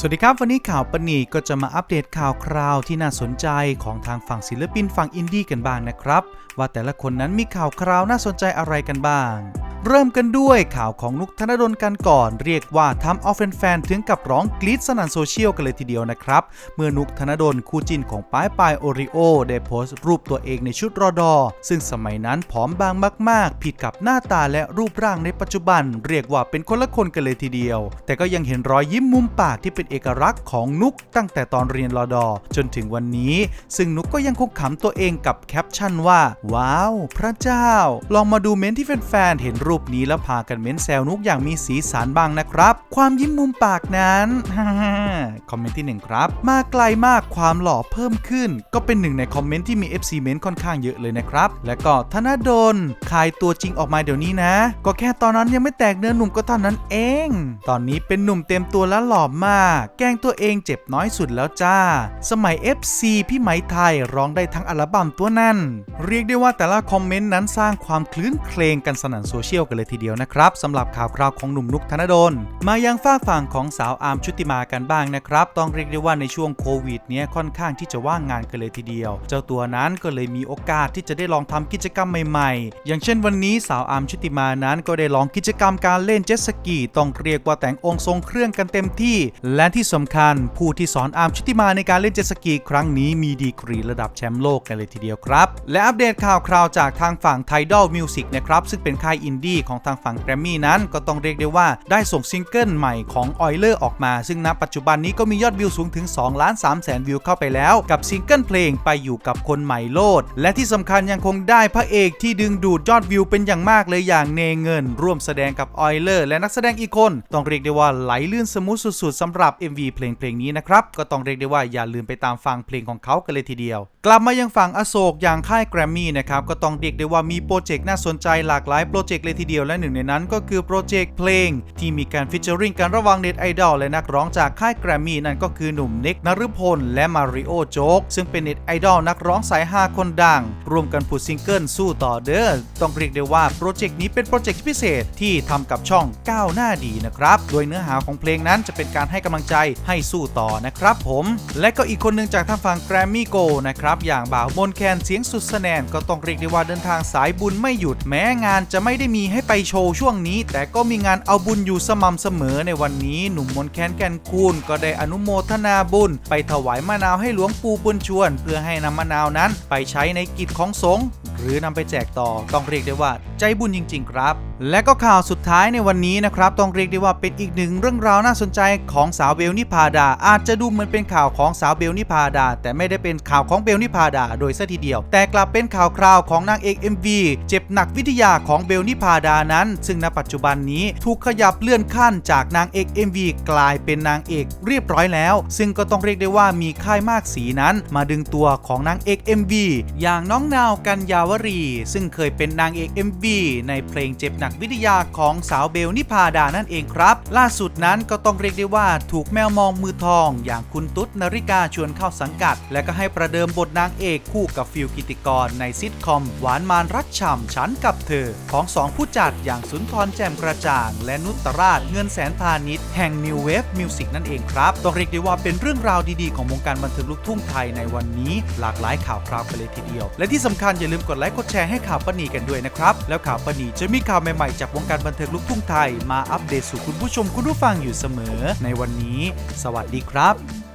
สวัสดีครับ วันนี้ข่าวปนีก็จะมาอัปเดตข่าวคราวที่น่าสนใจของทางฝั่งศิลปินฝั่งอินดี้กันบ้างนะครับ ว่าแต่ละคนนั้นมีข่าวคราวน่าสนใจอะไรกันบ้าง เริ่มกันด้วยข่าวของนุกธนดลกันก่อน เรียกว่าทำเอาแฟนๆถึงกับร้องกรี๊ดสนั่นโซเชียลกันเลยทีเดียวนะครับ เมื่อนุกธนดลคู่จิ้นของป้ายปายโอริโอได้โพสต์รูปตัวเองในชุดรอดอ ซึ่งสมัยนั้นผอมบางมาก ๆ ผิดกับหน้าตาและรูปร่างในปัจจุบัน เรียกว่าเป็นคนละคนกันเลยทีเดียว แต่ก็ยังเห็นรอยยิ้มมุมปากที่เป็นเอกลักษณ์ของนุกตั้งแต่ตอนเรียนรอดอ จนถึงวันนี้ ซึ่งนุกก็ยังคงขำตัวเองกับแคปชั่นว่า ว้าว พระเจ้า ลองมาดูเม้นท์ที่แฟนๆเห็นรูปนี้แล้วพากันเม้นแซวนุกอย่างมีสีสันบ้างนะครับ ความยิ้มมุมปากนั้นคอมเมนต์ที่หนึ่งครับ มาไกลมากความหล่อเพิ่มขึ้น ก็เป็นหนึ่งในคอมเมนต์ที่มี FC เม้นค่อนข้างเยอะเลยนะครับ และก็ธนดลคายตัวจริงออกมาเดี๋ยวนี้นะ ก็แค่ตอนนั้นยังไม่แตกเนื้อหนุ่มก็เท่านั้นเอง ตอนนี้เป็นหนุ่มเต็มตัวและหล่อมาก แกล้งตัวเองเจ็บน้อยสุดแล้วจ้า สมัย FC พี่ไหมไทยร้องได้ทั้งอัลบั้มตัวนั้น เรียกได้ว่าแต่ละคอมเมนต์นั้นสร้างความคลื้นเครงกันสนั่นโซเชียลกันเลยทีเดียวนะครับสำหรับข่าวคราวของหนุ่มนุกธนดล มายังฝากฝั่งของสาวอาร์มชุติมากันบ้างนะครับ ต้องเรียกได้ว่าในช่วงโควิดเนี้ยค่อนข้างที่จะว่างงานกันเลยทีเดียว เจ้าตัวนั้นก็เลยมีโอกาสที่จะได้ลองทำกิจกรรมใหม่ๆ อย่างเช่นวันนี้สาวอาร์มชุติมานั้นก็ได้ลองกิจกรรมการเล่นเจ็ตสกีต้องเรียกว่าแต่งองค์ทรงเครื่องกันเต็มที่ และที่สำคัญผู้ที่สอนอาร์มชุติมาในการเล่นเจ็ตสกีครั้งนี้มีดีกรีระดับแชมป์โลกกันเลยทีเดียวครับ และอัปเดตข่าวคราวจากทางฝั่ง Tidal Music นะครับซึ่งเป็นค่ายอินดีของทางฝั่งแกรมมี่นั้นก็ต้องเรียกได้ว่าได้ส่งซิงเกิลใหม่ของ Oiler อร์ออกมา ซึ่งณปัจจุบันนี้ก็มียอดวิวสูงถึง2ล้าน3แสนวิวเข้าไปแล้ว กับซิงเกิลเพลงไปอยู่กับคนใหม่โลด และที่สำคัญยังคงได้พระเอกที่ดึงดูดยอดวิวเป็นอย่างมากเลยอย่างเนเงิน ร่วมแสดงกับ Oiler และนักแสดงอีกคน ต้องเรียกได้ว่าไหลลื่นสมูทสุดๆสำหรับ MV เพลงเพลงนี้นะครับก็ต้องเรียกได้ว่าอย่าลืมไปตามฟังเพลงของเขากันเลยทีเดียว กลับมายังฝั่งอโศกอย่างค่ายแกรมมี่นะครับก็ต้องเรียกได้ว่ามีโปรเจกต์น่าสนใจหลากหลายโปรเจกต์เลยทีเดียวและหนึ่งในนั้นก็คือโปรเจกต์เพลง ที่มีการฟิชเจอริงกันระหว่างเน็ตไอดอลและนักร้องจากค่ายแกรมมี่นั่นก็คือหนุ่มเน็กนฤพลและมาริโอโจ๊กซึ่งเป็นเน็ตไอดอลนักร้องสายฮาคนดังรวมกันผุดซิงเกิลสู้ต่อเด้อต้องเรียกได้ว่าโปรเจกต์นี้เป็นโปรเจกต์พิเศษที่ทำกับช่องก้าวหน้าดีนะครับโดยเนื้อหาของเพลงนั้นจะเป็นการให้กำลังใจให้สู้ต่อนะครับผมและก็อีกคนหนึ่งจากทางฝั่งแกรมมี่โกนะครับอย่างบ่าวมนแคนเสียงสุดแสนนก็ต้องเรียกได้ว่าเดินทางสายบุญไม่หยุดแม้งานจะไม่ได้มีให้ไปโชว์ช่วงนี้ แต่ก็มีงานเอาบุญอยู่สม่ำเสมอในวันนี้หนุ่มมนแคนแกนคูนก็ได้อนุโมทนาบุญ ไปถวายมะนาวให้หลวงปู่บุญชวน เพื่อให้นำมะนาวนั้นไปใช้ในกิจของสงฆ์ หรือนำไปแจกต่อต้องเรียกได้ว่าใจบุญจริง ๆ ครับ และก็ข่าวสุดท้ายในวันนี้นะครับต้องเรียกได้ว่าเป็นอีกหนึ่งเรื่องราวน่าสนใจของสาวเบลนิพาดา อาจจะดูเหมือนเป็นข่าวของสาวเบลนิพาดา แต่ไม่ได้เป็นข่าวของเบลนิพาดา โดยซะทีเดียว แต่กลับเป็นข่าวคราวของนางเอก MV เจ็บหนักวิทยาของเบลนิพาดานั้น ซึ่งณปัจจุบันนี้ถูกขยับเลื่อนขั้นจากนางเอก MV กลายเป็นนางเอกเรียบร้อยแล้ว ซึ่งก็ต้องเรียกได้ว่ามีค่ายมากสีนั้น มาดึงตัวของนางเอก MV อย่างน้องนาวกันยาวรี ซึ่งเคยเป็นนางเอก MV ในเพลงเจ็บหนักวิทยาของสาวเบลนิพาดานั่นเองครับ ล่าสุดนั้นก็ต้องเรียกได้ว่าถูกแมวมองมือทอง อย่างคุณตุ๊ดนริกาชวนเข้าสังกัด และก็ให้ประเดิมบทนางเอกคู่กับฟิลกิติกรในซิทคอม หวานมานรักฉ่ำฉันกับเธอ ของสองผู้จัดอย่างสุนทรแจ่มกระจ่าง และนุตราชเงินแสนพาณิชย์แห่ง New Wave Music นั่นเองครับต้องเรียกได้ว่าเป็นเรื่องราวดีๆ ของวงการบันเทิงลูกทุ่งไทยในวันนี้ หลากหลายข่าวคราวกันเลยทีเดียว และที่สำคัญอย่าลืมกดไลค์กดแชร์ให้ข่าวปนีกันด้วยนะครับ แล้วข่าวปนีจะมีข่าวใหม่ๆ จากวงการบันเทิงลูกทุ่งไทย มาอัปเดตสู่คุณผู้ชมคุณผู้ฟังอยู่เสมอ ในวันนี้ สวัสดีครับ